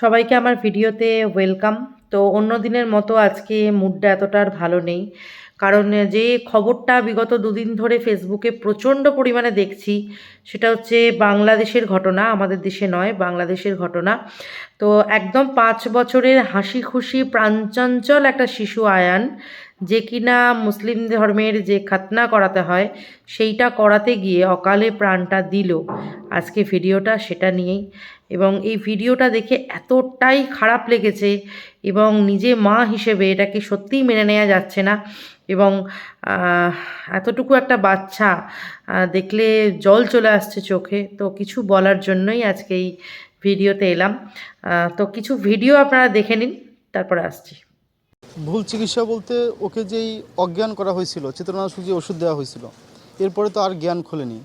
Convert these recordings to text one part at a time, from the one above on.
সবাইকে আমার ভিডিওতে ওয়েলকাম তো অন্য দিনের মতো আজকে মুডটা এতটা আর ভালো নেই। কারণ যে খবরটা বিগত দুদিন ধরে ফেসবুকে প্রচণ্ড পরিমাণে দেখছি, সেটা হচ্ছে বাংলাদেশের ঘটনা, আমাদের দেশে নয়, বাংলাদেশের ঘটনা। তো একদম পাঁচ বছরের হাসি খুশি প্রাণচঞ্চল একটা শিশু আয়ান, যে কিনা মুসলিম ধর্মের যে খাতনা করাতে হয়, সেইটা করাতে গিয়ে অকালে প্রাণটা দিল। আজকে ভিডিওটা সেটা নিয়েই। এবং এই ভিডিওটা দেখে এতটাই খারাপ লেগেছে এবং নিজে মা হিসেবে এটাকে সত্যিই মেনে নেওয়া যাচ্ছে না এবং এতটুকু একটা বাচ্চা দেখলে জল চলে আসছে চোখে, তো কিছু বলার জন্যই আজকে এই ভিডিওতে এলাম। তো কিছু ভিডিও আপনারা দেখে নিন, তারপরে আসছি। ভুল চিকিৎসা বলতে ওকে যেই অজ্ঞান করা হয়েছিল চেতনানাশক যে ওষুধ দেওয়া হয়েছিল, এরপরে তো আর জ্ঞান খোলেনি,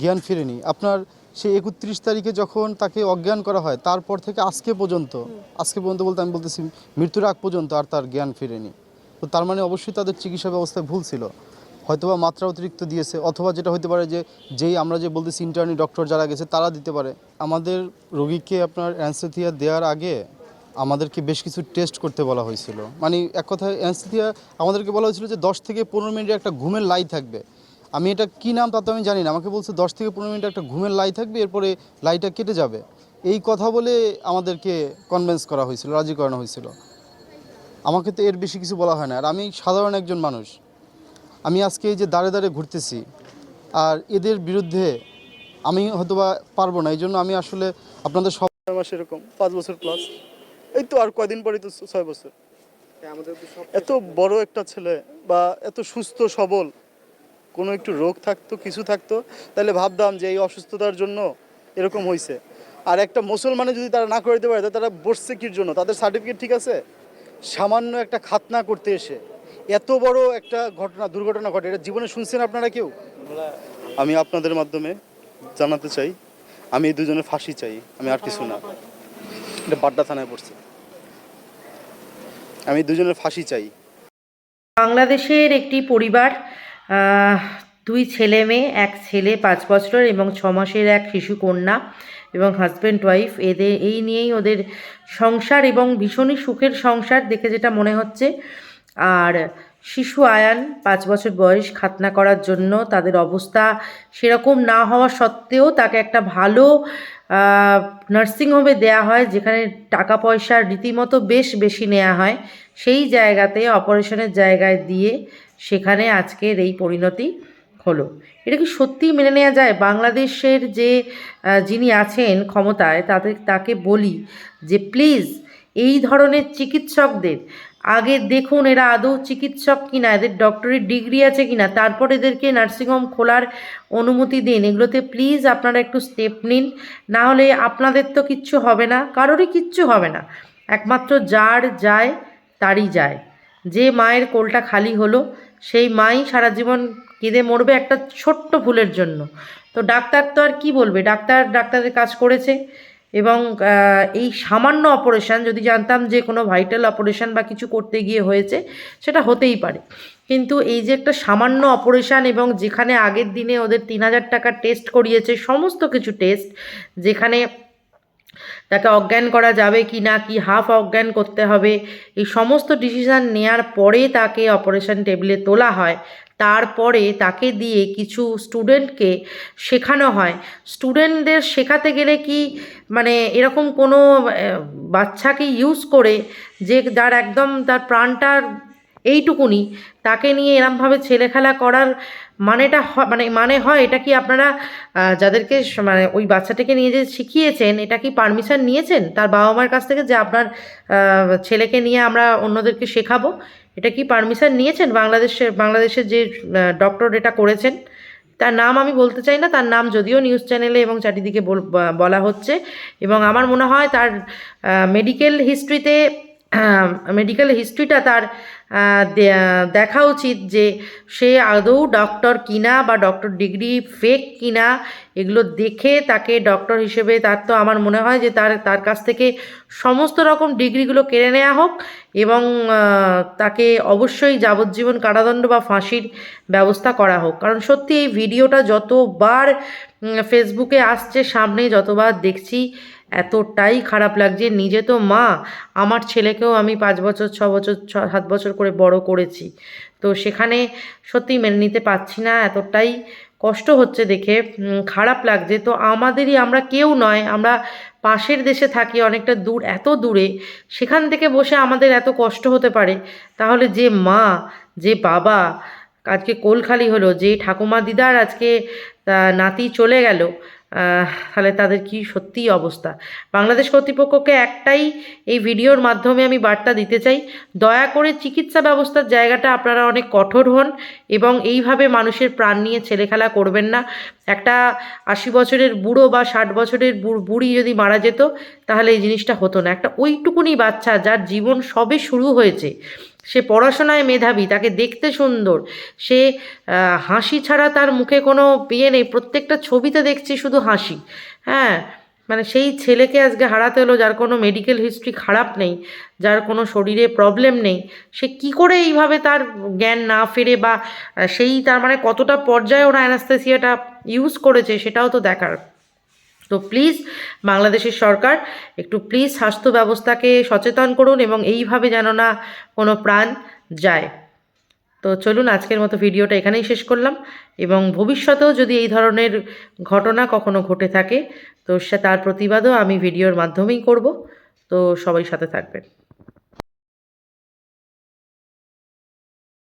জ্ঞান ফিরেনি। আপনার সেই একত্রিশ তারিখে যখন তাকে অজ্ঞান করা হয়, তারপর থেকে আজকে পর্যন্ত আজকে পর্যন্ত বলতে আমি বলতেছি মৃত্যুর আগ পর্যন্ত আর তার জ্ঞান ফিরেনি। তো তার মানে অবশ্যই তাদের চিকিৎসা ব্যবস্থায় ভুল ছিল। হয়তোবা মাত্রা অতিরিক্ত দিয়েছে, অথবা যেটা হতে পারে যে, যেই আমরা যে বলতেছি ইন্টার্নি ডক্টর যারা গেছে, তারা দিতে পারে। আমাদের রোগীকে আপনার অ্যানসেথিয়া দেওয়ার আগে আমাদেরকে বেশ কিছু টেস্ট করতে বলা হয়েছিল। মানে এক কথায় অ্যানসেথিয়া আমাদেরকে বলা হয়েছিল যে, দশ থেকে পনেরো মিনিটের একটা ঘুমের লাই থাকবে। আমি এটা কী নাম তা তো আমি জানি না। আমাকে বলছে দশ থেকে পনেরো মিনিট একটা ঘুমের লাই থাকবে এরপরে লাইটা কেটে যাবে। এই কথা বলে আমাদেরকে কনভেন্স করা হয়েছিল রাজি করানো হয়েছিল। আমাকে তো এর বেশি কিছু বলা হয় না। আর আমি সাধারণ একজন মানুষ। আমি আজকে এই যে দাঁড়ে দাঁড়ে ঘুরতেছি আর এদের বিরুদ্ধে আমি হয়তো বা পারব না। এই জন্য আমি আসলে আপনাদের সব মাস এরকম পাঁচ বছর প্লাস এই তো আর কয়দিন পরেই তো ছয় বছর। এত বড় একটা ছেলে বা এত সুস্থ সবল কোনো একটু রোগ থাকতো, কিছু থাকতো, তাহলে ভাবতাম যে এই অসুস্থতার জন্য এরকম হয়েছে আর একটা মুসলমানে যদি তারা না করে দিতে পারে তারা বসছে কির জন্য? তাদের সার্টিফিকেট ঠিক আছে? সামান্য একটা খাতনা করতে এসে। এত বড় একটা ঘটনা, দুর্ঘটনা ঘটে, এটা জীবনে শুনছেন আপনারা কেউ? আমি আপনাদের মাধ্যমে জানাতে চাই, আমি এই দুজনের ফাঁসি চাই, আমি আর কিছু না। এটা বাড্ডা থানায় পড়ছে। আমি দুজনের ফাঁসি চাই। বাংলাদেশের একটি পরিবার দুই ছেলে মেয়ে, এক ছেলে পাঁচ বছর এবং ছ মাসের এক শিশু কন্যা এবং হাজব্যান্ড ওয়াইফ এদের, এই নিয়েই ওদের সংসার এবং ভীষণই সুখের সংসার দেখে যেটা মনে হচ্ছে। আর শিশু আয়ান, পাঁচ বছর বয়স, খাতনা করার জন্য তাদের অবস্থা সেরকম না হওয়া সত্ত্বেও তাকে একটা ভালো নার্সিংহোমে দেয়া হয়, যেখানে টাকা পয়সা রীতিমতো বেশ বেশি নেওয়া হয়। সেই জায়গাতে অপারেশনের জায়গায় দিয়ে সেখানে আজকের এই পরিণতি হলো। এটা কি সত্যিই মেনে নেওয়া যায়? বাংলাদেশের যে যিনি আছেন ক্ষমতায় তাদের তাকে বলি যে প্লিজ এই ধরনের চিকিৎসকদের আগে দেখুন এরা আদৌ চিকিৎসক কিনা, এদের ডক্টরি ডিগ্রি আছে কিনা, তারপর এদেরকে নার্সিংহোম খোলার অনুমতি দিন। এগুলোতে প্লিজ আপনারা একটু স্টেপ নিন, না হলে আপনাদের তো কিচ্ছু হবে না, কারোরই কিচ্ছু হবে না। একমাত্র যার যায়, তারই যায়। যে মায়ের কোলটা খালি হলো, সেই মাই সারা জীবন কেঁদে মরবে একটা ছোট্ট ভুলের জন্য। তো ডাক্তার তো আর কি বলবে? ডাক্তার, ডাক্তারের কাজ করেছে। এবং এই সামান্য অপারেশান যদি জানতাম যে কোনো ভাইটাল অপারেশান বা কিছু করতে গিয়ে হয়েছে, সেটা হতেই পারে। কিন্তু এই যে একটা সামান্য অপারেশান এবং যেখানে আগের দিনে ওদের তিন হাজার টাকার টেস্ট করিয়েছে, সমস্ত কিছু টেস্ট যেখানে তাকে অজ্ঞান করা যাবে কি না, কি হাফ অজ্ঞান করতে হবে, এই সমস্ত ডিসিশান নেয়ার পরে তাকে অপারেশন টেবিলে তোলা হয়। তারপরে তাকে দিয়ে কিছু স্টুডেন্টকে শেখানো হয়। স্টুডেন্টদের শেখাতে গেলে কি মানে এরকম কোনো বাচ্চাকে ইউজ করে যে যার একদম তার প্রাণটার এইটুকুনি, তাকে নিয়ে এরমভাবে ছেলেখেলা করার মানেটা মানে মানে হয়, এটা কি আপনারা যাদেরকে মানে ওই বাচ্চাটাকে নিয়ে যে শিখিয়েছেন, এটা কি পারমিশন নিয়েছেন? তার বাবা মার কাছ থেকে যে আপনার ছেলেকে নিয়ে আমরা অন্যদেরকে শেখাবো, এটা কি পারমিশন নিয়েছেন? বাংলাদেশের বাংলাদেশের যে ডক্টর এটা করেছেন? তার নাম আমি বলতে চাই না, তার নাম যদিও নিউজ চ্যানেলে এবং চারিদিকে বল- হচ্ছে এবং আমার মনে হয় তার মেডিকেল হিস্ট্রিতে মেডিকেল হিস্ট্রিটা তার দেখা উচিত যে সে আদৌ ডক্টর কিনা বা ডক্টর ডিগ্রি ফেক কিনা এগুলো দেখে তাকে ডক্টর হিসেবে তার তো আমার মনে হয় যে তার তার কাছ থেকে সমস্ত রকম ডিগ্রিগুলো কেড়ে নেওয়া হোক এবং তাকে অবশ্যই যাবজ্জীবন কারাদণ্ড বা ফাঁসির ব্যবস্থা করা হোক। কারণ সত্যি এই ভিডিওটা যতবার ফেসবুকে আসছে, সামনে যতবার দেখছি, এতটাই খারাপ লাগছে। নিজে তো মা, আমার ছেলেকেও আমি পাঁচ বছর, ছ বছর, ছ, সাত বছর করে বড় করেছি। তো সেখানে সত্যি মেনে নিতে পারছি না, এতটাই কষ্ট হচ্ছে দেখে খারাপ লাগছে। তো আমাদেরই আমরা কেউ নয়, আমরা পাশের দেশে থাকি, অনেকটা দূর, এত দূরে, সেখান থেকে বসে আমাদের এত কষ্ট হতে পারে। তাহলে যে মা, যে বাবা, আজকে কোলখালি হলো, যে ঠাকুমা দিদার আজকে নাতি চলে গেল তাহলে তাদের কি সত্যিই অবস্থা? বাংলাদেশ কর্তৃপক্ষকে একটাই এই ভিডিওর মাধ্যমে আমি বার্তা দিতে চাই, দয়া করে চিকিৎসা ব্যবস্থার জায়গাটা আপনারা অনেক কঠোর হন এবং এইভাবে মানুষের প্রাণ নিয়ে ছেলেখেলা করবেন না। একটা আশি বছরের বুড়ো বা ষাট বছরের বুড়- যদি মারা যেত, তাহলে এই জিনিসটা হতো না। একটা ওইটুকুনি বাচ্চা যার জীবন সবে শুরু হয়েছে, সে পড়াশোনায় মেধাবী, তাকে দেখতে সুন্দর, সে হাসি ছাড়া তার মুখে কোনো ইয়ে নেই, প্রত্যেকটা ছবিতে দেখছি শুধু হাসি। হ্যাঁ মানে সেই ছেলেকে আজকে হারাতে হলো যার কোনো মেডিকেল হিস্ট্রি খারাপ নেই, যার কোনো শরীরে প্রবলেম নেই, সে কি করে এইভাবে তার জ্ঞান না ফেরে বা সেই তার মানে কতটা পর্যায়ে ওরা অ্যানাস্থেসিয়াটা ইউজ করেছে সেটাও তো দেখার। তো প্লিজ বাংলাদেশের সরকার একটু প্লিজ স্বাস্থ্য ব্যবস্থাকে সচেতন করুন এবং এইভাবে যেন না কোনো প্রাণ যায়। তো চলুন আজকের মতো ভিডিওটা এখানেই শেষ করলাম এবং ভবিষ্যতেও যদি এই ধরনের ঘটনা কখনো ঘটে থাকে, তো সে তার প্রতিবাদও আমি ভিডিওর মাধ্যমেই করব। তো সবাই সাথে থাকবেন।